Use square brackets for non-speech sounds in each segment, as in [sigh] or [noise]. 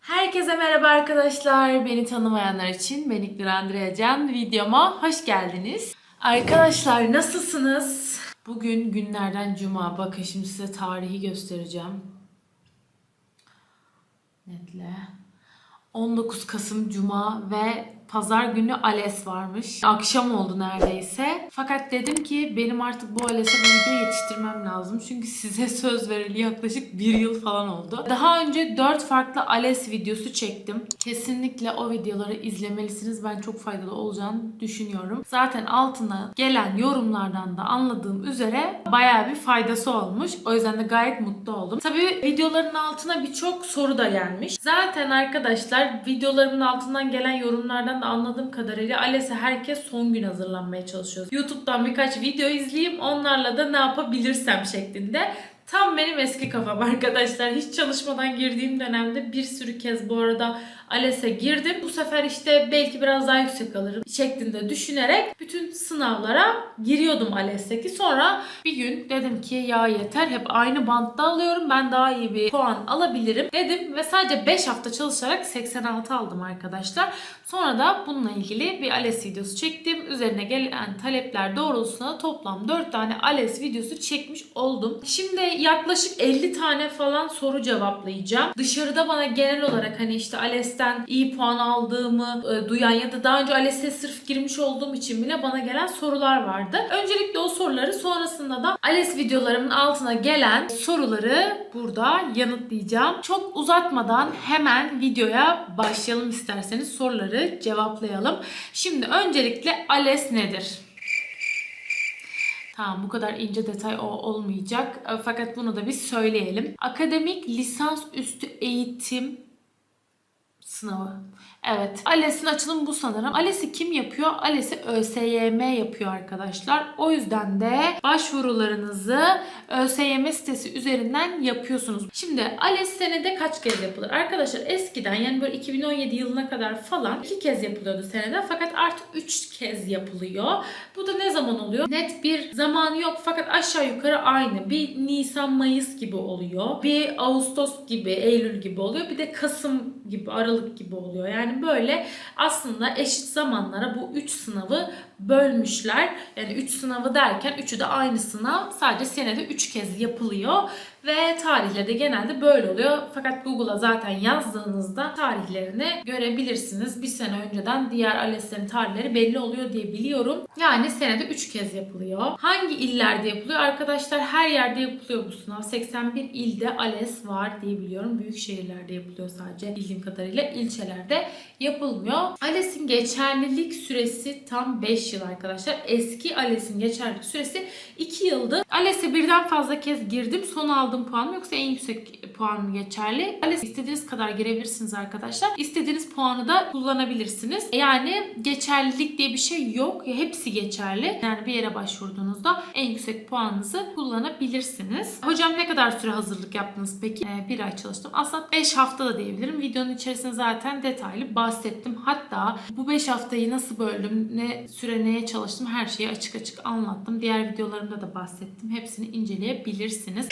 Herkese merhaba arkadaşlar. Beni tanımayanlar için ben İknur Andrea Can. Videoma hoş geldiniz. Arkadaşlar nasılsınız? Bugün günlerden cuma. Bakın şimdi size tarihi göstereceğim. Netle. 19 Kasım Cuma ve Pazar günü ALES varmış. Akşam oldu neredeyse. Fakat dedim ki benim artık bu ALES'e bu videoyu yetiştirmem lazım. Çünkü size [laughs] söz verili yaklaşık bir yıl falan oldu. Daha önce 4 farklı ALES videosu çektim. Kesinlikle o videoları izlemelisiniz. Ben çok faydalı olacağını düşünüyorum. Zaten altına gelen yorumlardan da anladığım üzere bayağı bir faydası olmuş. O yüzden de gayet mutlu oldum. Tabii videoların altına birçok soru da gelmiş. Zaten arkadaşlar videolarımın altından gelen yorumlardan da anladığım kadarıyla ALES'e herkes son gün hazırlanmaya çalışıyor. YouTube'dan birkaç video izleyeyim onlarla da ne yapabilirsem şeklinde. Tam benim eski kafam [laughs] arkadaşlar. Hiç çalışmadan girdiğim dönemde bir sürü kez bu arada ALES'e girdim. Bu sefer işte belki biraz daha yüksek alırım şeklinde düşünerek bütün sınavlara giriyordum ALES'teki. Sonra bir gün dedim ki ya yeter hep aynı bantta alıyorum. Ben daha iyi bir puan alabilirim dedim ve sadece 5 hafta çalışarak 86 aldım arkadaşlar. Sonra da bununla ilgili bir ALES videosu çektim. Üzerine gelen talepler doğrultusunda toplam 4 tane ALES videosu çekmiş oldum. Şimdi yaklaşık 50 tane falan soru cevaplayacağım. Dışarıda bana genel olarak hani işte ALES'ten iyi puan aldığımı e, duyan ya da daha önce ALES'e sırf girmiş olduğum için bile bana gelen sorular vardı. Öncelikle o soruları sonrasında da ALES videolarımın altına gelen soruları burada yanıtlayacağım. Çok uzatmadan hemen videoya başlayalım isterseniz soruları cevaplayalım. Şimdi öncelikle ALES nedir? Tamam bu kadar ince detay o olmayacak. E, Fakat bunu da bir söyleyelim. Akademik lisans üstü eğitim sınavı. Evet. ALES'in açılımı bu sanırım. ALES'i kim yapıyor? ALES'i ÖSYM yapıyor arkadaşlar. O yüzden de başvurularınızı ÖSYM sitesi üzerinden yapıyorsunuz. Şimdi ALES senede kaç kez yapılır? Arkadaşlar eskiden yani böyle 2017 yılına kadar falan iki kez yapılıyordu senede. Fakat artık üç kez yapılıyor. Bu da ne zaman oluyor? Net bir zamanı yok fakat aşağı yukarı aynı. Bir Nisan Mayıs gibi oluyor. Bir Ağustos gibi, Eylül gibi oluyor. Bir de Kasım gibi, Aralık gibi oluyor. Yani böyle aslında eşit zamanlara bu 3 sınavı bölmüşler. Yani 3 sınavı derken üçü de aynı sınav. Sadece senede 3 kez yapılıyor. Ve tarihleri de genelde böyle oluyor. Fakat Google'a zaten yazdığınızda tarihlerini görebilirsiniz. Bir sene önceden diğer ALES'lerin tarihleri belli oluyor diye biliyorum. Yani senede 3 kez yapılıyor. Hangi illerde yapılıyor? Arkadaşlar her yerde yapılıyor bu sınav. 81 ilde ALES var diye biliyorum. Büyük şehirlerde yapılıyor sadece bildiğim kadarıyla. ilçelerde yapılmıyor. ALES'in geçerlilik süresi tam 5 yıl arkadaşlar. Eski ALES'in geçerlilik süresi 2 yıldı. ALES'e birden fazla kez girdim. Son aldığım puan yoksa en yüksek puan geçerli. ALES istediğiniz kadar girebilirsiniz arkadaşlar. İstediğiniz puanı da kullanabilirsiniz. Yani geçerlilik diye bir şey yok. Hepsi geçerli. Yani bir yere başvurduğunuzda en yüksek puanınızı kullanabilirsiniz. Hocam ne kadar süre hazırlık yaptınız peki? Ee, bir ay çalıştım. Aslında 5 hafta da diyebilirim. Videonun içerisinde zaten detaylı bahsettim. Hatta bu 5 haftayı nasıl böldüm, ne süre neye çalıştım her şeyi açık açık anlattım. Diğer videolarımda da bahsettim. Hepsini inceleyebilirsiniz.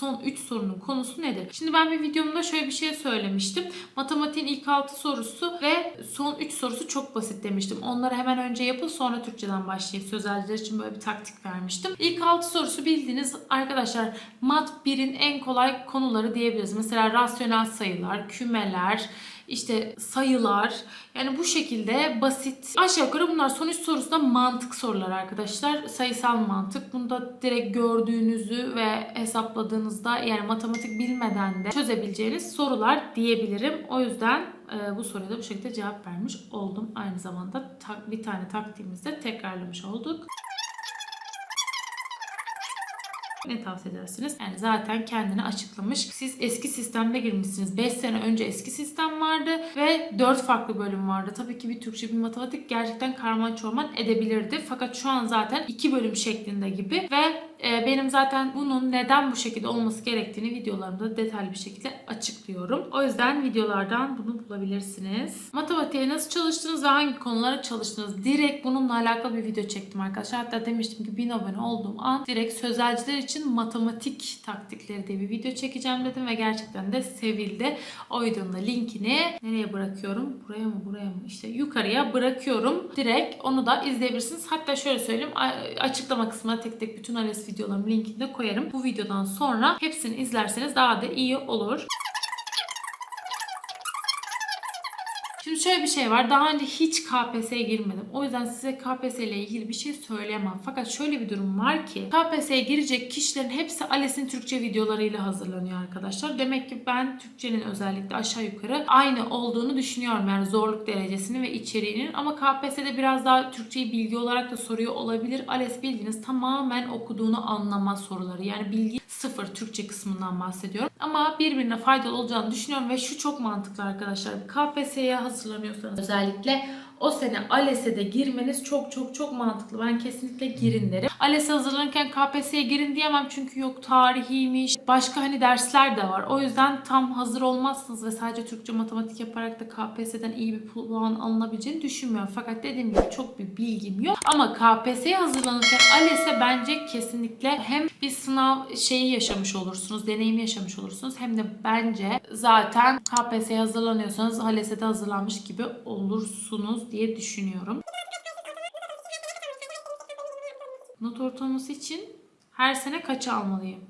Son 3 sorunun konusu nedir? Şimdi ben bir videomda şöyle bir şey söylemiştim. Matematiğin ilk 6 sorusu ve son 3 sorusu çok basit demiştim. Onları hemen önce yapın sonra Türkçeden başlayın. Sözelciler için böyle bir taktik vermiştim. İlk 6 sorusu bildiğiniz arkadaşlar mat 1'in en kolay konuları diyebiliriz. Mesela rasyonel sayılar, kümeler, işte sayılar. Yani bu şekilde basit. Aşağı yukarı bunlar son üç sorusu da mantık sorular arkadaşlar. Sayısal mantık. Bunda direkt gördüğünüzü ve hesapladığınızda yani matematik bilmeden de çözebileceğiniz sorular diyebilirim. O yüzden e, bu soruya da bu şekilde cevap vermiş oldum. Aynı zamanda bir tane taktiğimizde tekrarlamış olduk. Ne tavsiye edersiniz? Yani zaten kendini açıklamış. Siz eski sistemde girmişsiniz. 5 sene önce eski sistem vardı ve 4 farklı bölüm vardı. Tabii ki bir Türkçe bir matematik gerçekten karman çorman edebilirdi. Fakat şu an zaten 2 bölüm şeklinde gibi ve e, benim zaten bunun neden bu şekilde olması gerektiğini videolarımda detaylı bir şekilde açıklıyorum. O yüzden videolardan bunu bulabilirsiniz. Matematiğe nasıl çalıştınız ve hangi konulara çalıştınız? Direkt bununla alakalı bir video çektim arkadaşlar. Hatta demiştim ki 1000 abone olduğum an direkt sözelciler için matematik taktikleri diye bir video çekeceğim dedim ve gerçekten de sevildi. O videonun da linkini nereye bırakıyorum? Buraya mı buraya mı? İşte yukarıya bırakıyorum. Direkt onu da izleyebilirsiniz. Hatta şöyle söyleyeyim açıklama kısmına tek tek bütün ALES videolarımın linkini de koyarım. Bu videodan sonra hepsini izlerseniz daha da iyi olur. Şimdi şöyle bir şey var. Daha önce hiç KPSS'ye girmedim. O yüzden size KPSS ile ilgili bir şey söyleyemem. Fakat şöyle bir durum var ki KPSS'ye girecek kişilerin hepsi ALES'in Türkçe videolarıyla hazırlanıyor arkadaşlar. Demek ki ben Türkçenin özellikle aşağı yukarı aynı olduğunu düşünüyorum. Yani zorluk derecesini ve içeriğinin. Ama KPSS'de biraz daha Türkçeyi bilgi olarak da soruyor olabilir. ALES bildiğiniz tamamen okuduğunu anlama soruları. Yani bilgi sıfır Türkçe kısmından bahsediyorum. Ama birbirine faydalı olacağını düşünüyorum ve şu çok mantıklı arkadaşlar. KPSS'ye hazırlanıyorsanız özellikle o sene ALES'e de girmeniz çok çok çok mantıklı. Ben kesinlikle girin derim. ALES'e hazırlanırken KPSS'ye girin diyemem çünkü yok tarihiymiş, başka hani dersler de var. O yüzden tam hazır olmazsınız ve sadece Türkçe matematik yaparak da KPSS'den iyi bir puan alınabileceğini düşünmüyorum. Fakat dediğim gibi çok bir bilgim yok. Ama KPSS'ye hazırlanırken ALES'e bence kesinlikle hem bir sınav şeyi yaşamış olursunuz, deneyimi yaşamış olursunuz. Hem de bence zaten KPSS'ye hazırlanıyorsanız ALES'e de hazırlanmış gibi olursunuz diye düşünüyorum. Not ortalaması için her sene kaç almalıyım?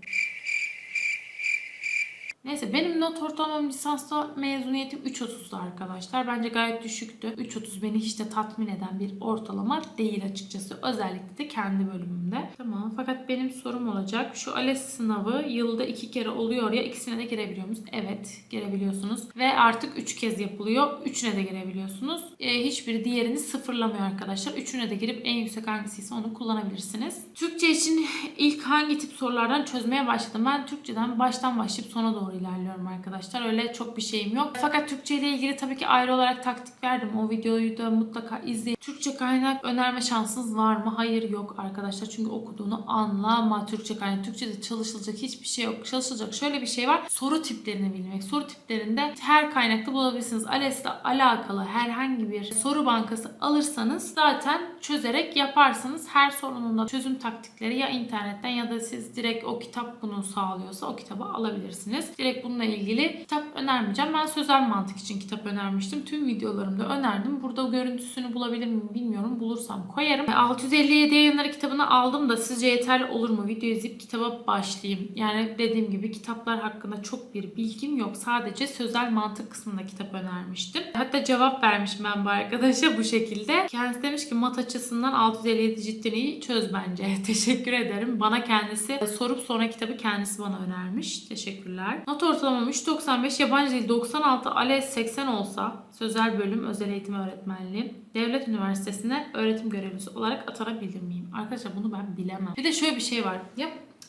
Neyse benim not ortalamam lisansta mezuniyetim 3.30'du arkadaşlar. Bence gayet düşüktü. 3.30 beni hiç de tatmin eden bir ortalama değil açıkçası. Özellikle de kendi bölümümde. Tamam fakat benim sorum olacak. Şu ALES sınavı yılda iki kere oluyor ya ikisine de girebiliyor musunuz? Evet girebiliyorsunuz. Ve artık 3 kez yapılıyor. Üçüne de girebiliyorsunuz. Ee, hiçbiri diğerini sıfırlamıyor arkadaşlar. Üçüne de girip en yüksek hangisiyse onu kullanabilirsiniz. Türkçe için ilk hangi tip sorulardan çözmeye başladım? Ben Türkçeden baştan başlayıp sona doğru ilerliyorum arkadaşlar. Öyle çok bir şeyim yok. Fakat Türkçe ile ilgili tabii ki ayrı olarak taktik verdim. O videoyu da mutlaka izleyin. Türkçe kaynak önerme şansınız var mı? Hayır yok arkadaşlar. Çünkü okuduğunu anlama Türkçe kaynak. Türkçe'de çalışılacak hiçbir şey yok. Çalışılacak şöyle bir şey var. Soru tiplerini bilmek. Soru tiplerinde her kaynakta bulabilirsiniz. ALES'le alakalı herhangi bir soru bankası alırsanız zaten çözerek yaparsınız. Her sorunun da çözüm taktikleri ya internetten ya da siz direkt o kitap bunu sağlıyorsa o kitabı alabilirsiniz. Direkt bununla ilgili kitap önermeyeceğim. Ben sözel mantık için kitap önermiştim. Tüm videolarımda önerdim. Burada görüntüsünü bulabilir miyim bilmiyorum. Bulursam koyarım. 657 yayınları kitabını aldım da sizce yeterli olur mu? Video izleyip kitaba başlayayım. Yani dediğim gibi kitaplar hakkında çok bir bilgim yok. Sadece sözel mantık kısmında kitap önermiştim. Hatta cevap vermişim ben bu arkadaşa bu şekilde. Kendisi demiş ki mat açısından 657 cidden iyi çöz bence. [laughs] Teşekkür ederim. Bana kendisi sorup sonra kitabı kendisi bana önermiş. Teşekkürler. Not ortalamam 3.95, yabancı dil 96, ALES 80 olsa sözel bölüm özel eğitim öğretmenliği devlet üniversitesine öğretim görevlisi olarak atanabilir miyim? Arkadaşlar bunu ben bilemem. Bir de şöyle bir şey var. Ya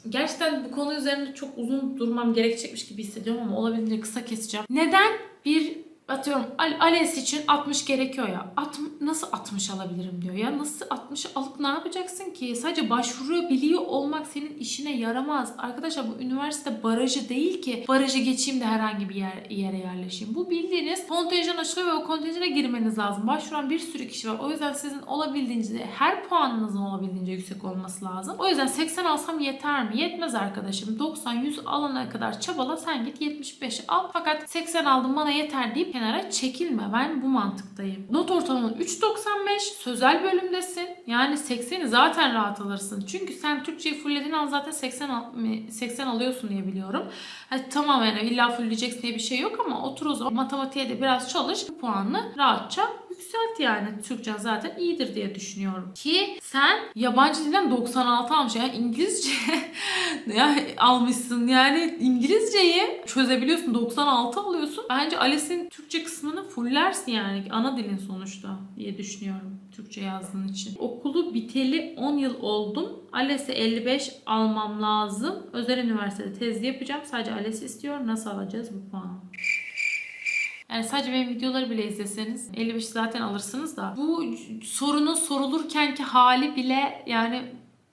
gerçekten bu konu üzerinde çok uzun durmam gerekecekmiş gibi hissediyorum ama olabildiğince kısa keseceğim. Neden bir atıyorum Al- ALES için 60 gerekiyor ya. At, nasıl 60 alabilirim diyor ya. Nasıl 60 alıp ne yapacaksın ki? Sadece başvuruyor biliyor olmak senin işine yaramaz. Arkadaşlar bu üniversite barajı değil ki. Barajı geçeyim de herhangi bir yer, yere yerleşeyim. Bu bildiğiniz kontenjan açılıyor ve o kontenjana girmeniz lazım. Başvuran bir sürü kişi var. O yüzden sizin olabildiğince her puanınızın olabildiğince yüksek olması lazım. O yüzden 80 alsam yeter mi? Yetmez arkadaşım. 90-100 alana kadar çabala sen git 75 al. Fakat 80 aldım bana yeter deyip kenara çekilme. Ben bu mantıktayım. Not ortalaman 3.95 sözel bölümdesin. Yani 80'i zaten rahat alırsın. Çünkü sen Türkçeyi fullediğin an zaten 80 al- 80 alıyorsun diye biliyorum. Hani tamamen illa fullleyeceksin diye bir şey yok ama otur o zaman matematiğe de biraz çalış. Bu puanını rahatça yükselt yani. Türkçen zaten iyidir diye düşünüyorum. Ki sen yabancı dilden 96 almış. Yani İngilizce [laughs] ya almışsın. Yani İngilizceyi çözebiliyorsun. 96 alıyorsun. Bence ALES'in Türkçe kısmını fullersin yani. Ana dilin sonuçta diye düşünüyorum. Türkçe yazdığın için. Okulu biteli 10 yıl oldum. ALES'e 55 almam lazım. Özel üniversitede tez yapacağım. Sadece ALES istiyor. Nasıl alacağız bu puanı? Yani sadece benim videoları bile izleseniz 55 zaten alırsınız da. Bu sorunun sorulurkenki hali bile yani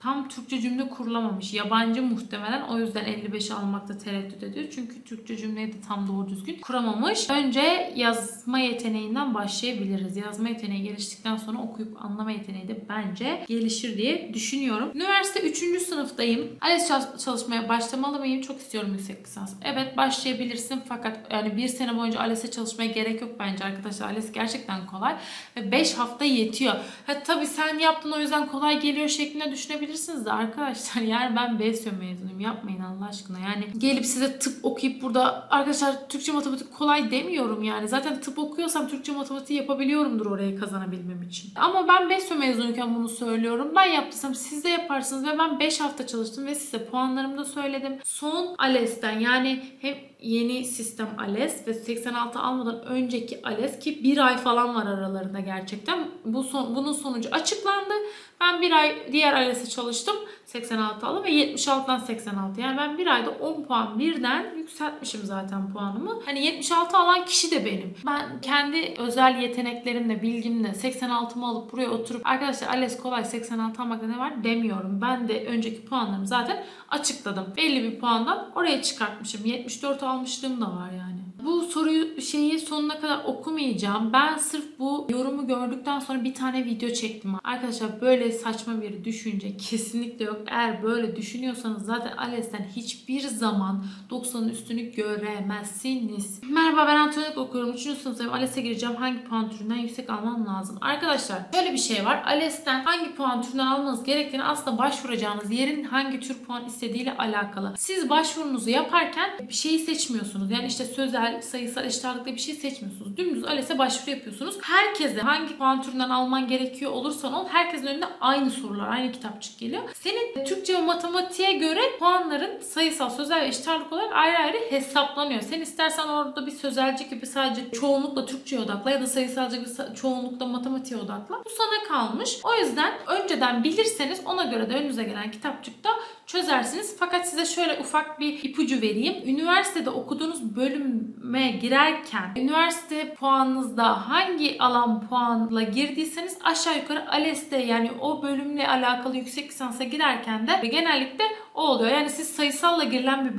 tam Türkçe cümle kurulamamış. Yabancı muhtemelen o yüzden 55 almakta tereddüt ediyor. Çünkü Türkçe cümleyi de tam doğru düzgün kuramamış. Önce yazma yeteneğinden başlayabiliriz. Yazma yeteneği geliştikten sonra okuyup anlama yeteneği de bence gelişir diye düşünüyorum. Üniversite 3. sınıftayım. ALES çal- çalışmaya başlamalı mıyım? Çok istiyorum yüksek lisans. Evet başlayabilirsin fakat yani bir sene boyunca ALES'e çalışmaya gerek yok bence arkadaşlar. ALES gerçekten kolay ve 5 hafta yetiyor. Ha, tabii sen yaptın o yüzden kolay geliyor şeklinde düşünebilirsiniz de arkadaşlar [laughs] yani ben BSÖ mezunuyum yapmayın Allah aşkına yani gelip size tıp okuyup burada arkadaşlar Türkçe matematik kolay demiyorum yani zaten tıp okuyorsam Türkçe matematiği yapabiliyorumdur orayı kazanabilmem için. Ama ben BSÖ mezunuyken bunu söylüyorum. Ben yaptıysam siz de yaparsınız ve ben 5 hafta çalıştım ve size puanlarımı da söyledim. Son ALES'ten yani hem yeni sistem ALES ve 86 almadan önceki ALES ki bir ay falan var aralarında gerçekten. Bu son, bunun sonucu açıklandı. Ben bir ay diğer ALES'e çalıştım. 86 aldım ve 76'dan 86. Yani ben bir ayda 10 puan birden yükseltmişim zaten puanımı. Hani 76 alan kişi de benim. Ben kendi özel yeteneklerimle, bilgimle 86'mı alıp buraya oturup arkadaşlar ALES kolay 86 almakta ne var demiyorum. Ben de önceki puanlarımı zaten açıkladım. Belli bir puandan oraya çıkartmışım. 74 almışlığım da var yani. Bu soruyu şeyi sonuna kadar okumayacağım. Ben sırf bu yorumu gördükten sonra bir tane video çektim. Arkadaşlar böyle saçma bir düşünce kesinlikle yok. Eğer böyle düşünüyorsanız zaten ALES'ten hiçbir zaman 90'ın üstünü göremezsiniz. Merhaba ben Antonik okuyorum. 3. sınıftayım. ALES'e gireceğim. Hangi puan türünden yüksek almam lazım? Arkadaşlar şöyle bir şey var. ALES'ten hangi puan türünden almanız gerektiğini aslında başvuracağınız yerin hangi tür puan istediğiyle alakalı. Siz başvurunuzu yaparken bir şeyi seçmiyorsunuz. Yani işte sözel, sayısal, eşit ağırlıklı bir şey seçmiyorsunuz. Dümdüz ALES'e başvuru yapıyorsunuz. Herkese hangi puan türünden alman gerekiyor olursan ol herkesin önüne aynı sorular, aynı kitapçık geliyor. Senin Türkçe ve matematiğe göre puanların sayısal, sözel ve eşit ağırlık olarak ayrı ayrı hesaplanıyor. Sen istersen orada bir sözelci gibi sadece çoğunlukla Türkçe'ye odakla ya da sayısalcı gibi çoğunlukla matematiğe odakla. Bu sana kalmış. O yüzden önceden bilirseniz ona göre de önünüze gelen kitapçıkta çözersiniz. Fakat size şöyle ufak bir ipucu vereyim. Üniversitede okuduğunuz bölüme girerken üniversite puanınızda hangi alan puanla girdiyseniz aşağı yukarı ALES'te yani o bölümle alakalı yüksek lisansa girerken de genellikle o oluyor. Yani siz sayısalla girilen bir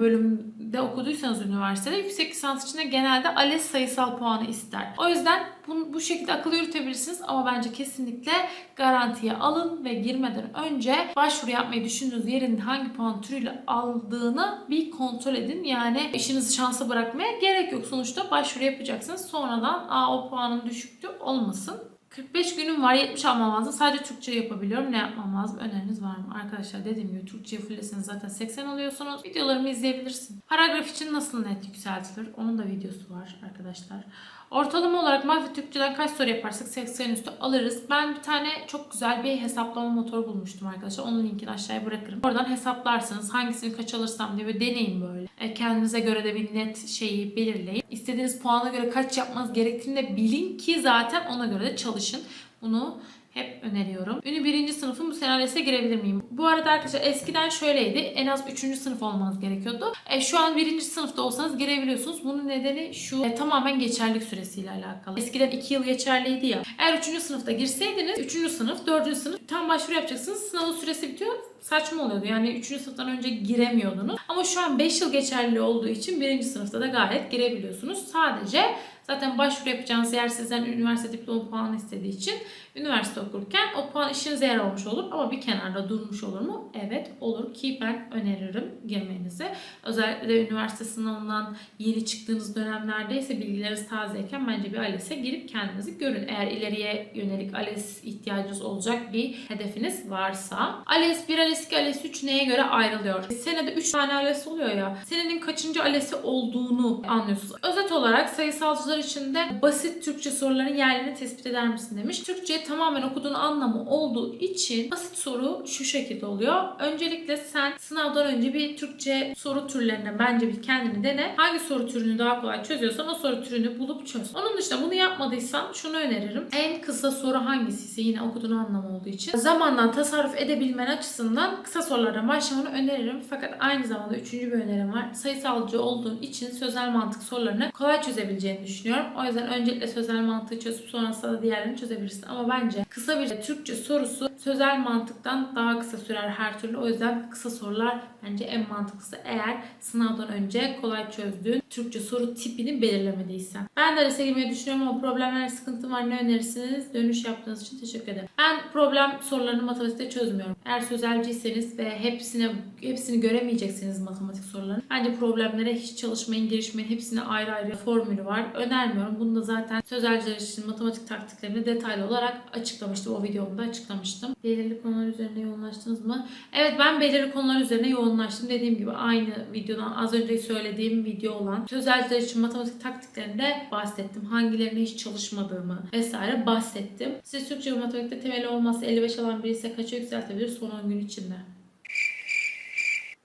bölümde okuduysanız üniversitede yüksek lisans için de genelde ALES sayısal puanı ister. O yüzden bunu, bu şekilde akıl yürütebilirsiniz ama bence kesinlikle garantiye alın ve girmeden önce başvuru yapmayı düşündüğünüz yerin hangi puan türüyle aldığını bir kontrol edin. Yani işinizi şansa bırakmaya gerek yok. Sonuçta başvuru yapacaksınız. Sonradan Aa, o puanın düşüktü olmasın. 45 günüm var 70 almam lazım. Sadece Türkçe yapabiliyorum. Ne yapmam lazım? Öneriniz var mı? Arkadaşlar dediğim gibi Türkçe fullesiniz zaten 80 alıyorsunuz. Videolarımı izleyebilirsin. Paragraf için nasıl net yükseltilir? Onun da videosu var arkadaşlar. Ortalama olarak Mavi Türkçeden kaç soru yaparsak 80 üstü alırız. Ben bir tane çok güzel bir hesaplama motoru bulmuştum arkadaşlar. Onun linkini aşağıya bırakırım. Oradan hesaplarsınız. Hangisini kaç alırsam diye ve deneyin böyle. E, kendinize göre de bir net şeyi belirleyin. İstediğiniz puana göre kaç yapmanız gerektiğini de bilin ki zaten ona göre de çalışın. Bunu hep öneriyorum. Ünü birinci sınıfın bu ALES'e girebilir miyim? Bu arada arkadaşlar eskiden şöyleydi. En az üçüncü sınıf olmanız gerekiyordu. E, şu an birinci sınıfta olsanız girebiliyorsunuz. Bunun nedeni şu e, tamamen geçerlilik süresiyle alakalı. Eskiden iki yıl geçerliydi ya. Eğer üçüncü sınıfta girseydiniz üçüncü sınıf, dördüncü sınıf tam başvuru yapacaksınız. Sınavın süresi bitiyor. Saçma oluyordu. Yani üçüncü sınıftan önce giremiyordunuz. Ama şu an 5 yıl geçerli olduğu için birinci sınıfta da gayet girebiliyorsunuz. Sadece Zaten başvuru yapacağınız yer sizden üniversite diploma puanı istediği için üniversite okurken o puan işinize yaramış olur ama bir kenarda durmuş olur mu? Evet olur ki ben öneririm girmenizi. Özellikle üniversite sınavından yeni çıktığınız dönemlerdeyse bilgileriniz tazeyken bence bir ALES'e girip kendinizi görün. Eğer ileriye yönelik ALES ihtiyacınız olacak bir hedefiniz varsa. ALES 1, ALES 2, ALES 3 neye göre ayrılıyor? Senede 3 tane ALES oluyor ya. Senenin kaçıncı ALES'i olduğunu anlıyorsunuz. Özet olarak sayısalcılar için de basit Türkçe soruların yerlerini tespit eder misin demiş. Tamamen okuduğun anlamı olduğu için basit soru şu şekilde oluyor. Öncelikle sen sınavdan önce bir Türkçe soru türlerine bence bir kendini dene. Hangi soru türünü daha kolay çözüyorsan o soru türünü bulup çöz. Onun dışında bunu yapmadıysan şunu öneririm. En kısa soru hangisiyse yine okuduğun anlamı olduğu için zamandan tasarruf edebilmen açısından kısa sorulardan başlamanı öneririm. Fakat aynı zamanda üçüncü bir önerim var. Sayısalcı olduğun için sözel mantık sorularını kolay çözebileceğini düşünüyorum. O yüzden öncelikle sözel mantığı çözüp sonrasında da diğerlerini çözebilirsin. Ama bence kısa bir Türkçe sorusu sözel mantıktan daha kısa sürer her türlü. O yüzden kısa sorular bence en mantıklısı eğer sınavdan önce kolay çözdüğün Türkçe soru tipini belirlemediysen. Ben de lise girmeyi düşünüyorum ama problemler, sıkıntım var. Ne önerirsiniz? Dönüş yaptığınız için teşekkür ederim. Ben problem sorularını matematikte çözmüyorum. Eğer sözelciyseniz ve hepsine hepsini göremeyeceksiniz matematik sorularını. Bence problemlere hiç çalışmayın, girişmeyin. Hepsine ayrı ayrı formülü var. Önermiyorum. Bunu da zaten sözelciler için matematik taktiklerini detaylı olarak açıklamıştım. O videomda açıklamıştım. Belirli konular üzerine yoğunlaştınız mı? Evet ben belirli konular üzerine yoğunlaştım. Dediğim gibi aynı videodan az önce söylediğim video olan sözelciler için matematik taktiklerinde bahsettim. Hangilerine hiç çalışmadığımı vesaire bahsettim. Siz Türkçe ve matematikte temeli olmazsa 55 alan biri ise kaça yükseltebilir son 10 gün içinde?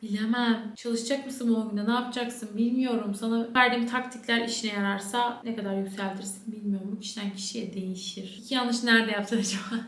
Bilemem. Çalışacak mısın 10 günde? Ne yapacaksın? Bilmiyorum. Sana verdiğim taktikler işine yararsa ne kadar yükseltirsin bilmiyorum. Bu kişiden kişiye değişir. İki yanlış nerede yaptın [laughs] acaba?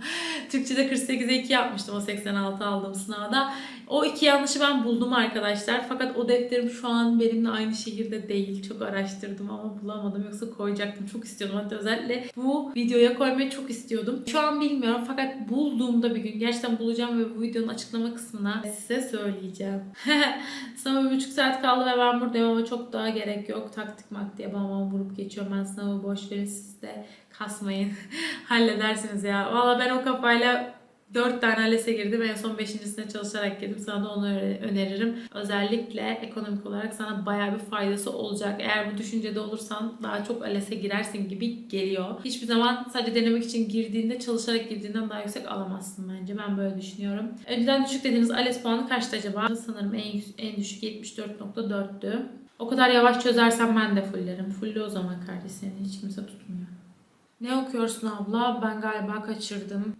Türkçe'de 48'e 2 yapmıştım o 86 aldığım sınavda. O iki yanlışı ben buldum arkadaşlar. Fakat o defterim şu an benimle aynı şehirde değil. Çok araştırdım ama bulamadım. Yoksa koyacaktım. Çok istiyordum. Hatta özellikle bu videoya koymayı çok istiyordum. Şu an bilmiyorum fakat bulduğumda bir gün gerçekten bulacağım ve bu videonun açıklama kısmına size söyleyeceğim. [laughs] Sınava bir buçuk saat kaldı ve ben buradayım ama çok daha gerek yok. Taktik mak diye bam bam vurup geçiyorum. Ben sınavı boş verin siz de kasmayın. [laughs] Halledersiniz ya. Valla ben o kafayla 4 tane ALES'e girdim. En son 5.sine çalışarak girdim. Sana da onu öne- öneririm. Özellikle ekonomik olarak sana bayağı bir faydası olacak. Eğer bu düşüncede olursan daha çok ALES'e girersin gibi geliyor. Hiçbir zaman sadece denemek için girdiğinde çalışarak girdiğinden daha yüksek alamazsın bence. Ben böyle düşünüyorum. Önceden düşük dediğiniz ALES puanı kaçtı acaba? Sanırım en, en düşük 74.4'tü. O kadar yavaş çözersen ben de fullerim. Fulle o zaman kardeş seni hiç kimse tutmuyor. Ne okuyorsun abla? Ben galiba kaçırdım.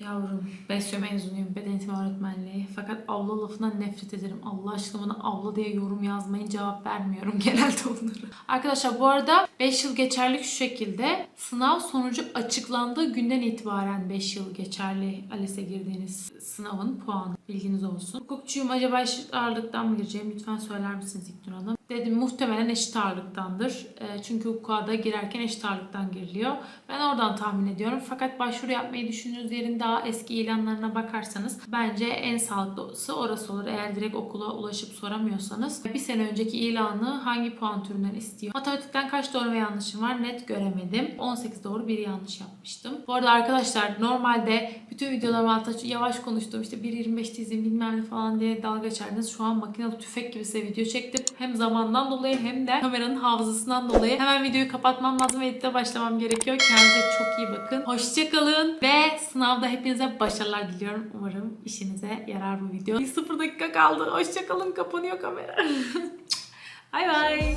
Yavrum, BESYO mezunuyum, beden eğitimi öğretmenliği. Fakat abla lafından nefret ederim. Allah aşkına bana abla diye yorum yazmayın, cevap vermiyorum [laughs] genelde onları. Arkadaşlar bu arada 5 yıl geçerlilik şu şekilde. Sınav sonucu açıklandığı günden itibaren 5 yıl geçerli ALES'e girdiğiniz sınavın puanı. Bilginiz olsun. Hukukçuyum acaba eşit ağırlıktan mı gireceğim? Lütfen söyler misiniz İknur Hanım? Dedim muhtemelen eşit ağırlıktandır. E, çünkü hukuka girerken eşit ağırlıktan giriliyor. Ben oradan tahmin ediyorum. Fakat başvuru yapmayı düşündüğünüz yerin daha eski ilanlarına bakarsanız bence en sağlıklısı orası olur. Eğer direkt okula ulaşıp soramıyorsanız bir sene önceki ilanı hangi puan türünden istiyor? Matematikten kaç doğru ve yanlışım var net göremedim. 18 doğru bir yanlış yapmıştım. Bu arada arkadaşlar normalde bütün videolarım altında yavaş konuştum işte 1.25 dizim bilmem ne falan diye dalga geçerdiniz. Şu an makinalı tüfek gibi size video çektim. Hem zamandan dolayı hem de kameranın hafızasından dolayı hemen videoyu kapatmam lazım ve edite başlamam gerekiyor. Kendinize çok iyi bakın. Hoşçakalın ve sınavda hepinize başarılar diliyorum. Umarım işinize yarar bu video. 0 dakika kaldı. Hoşçakalın. Kapanıyor kamera. [laughs] Bay bay.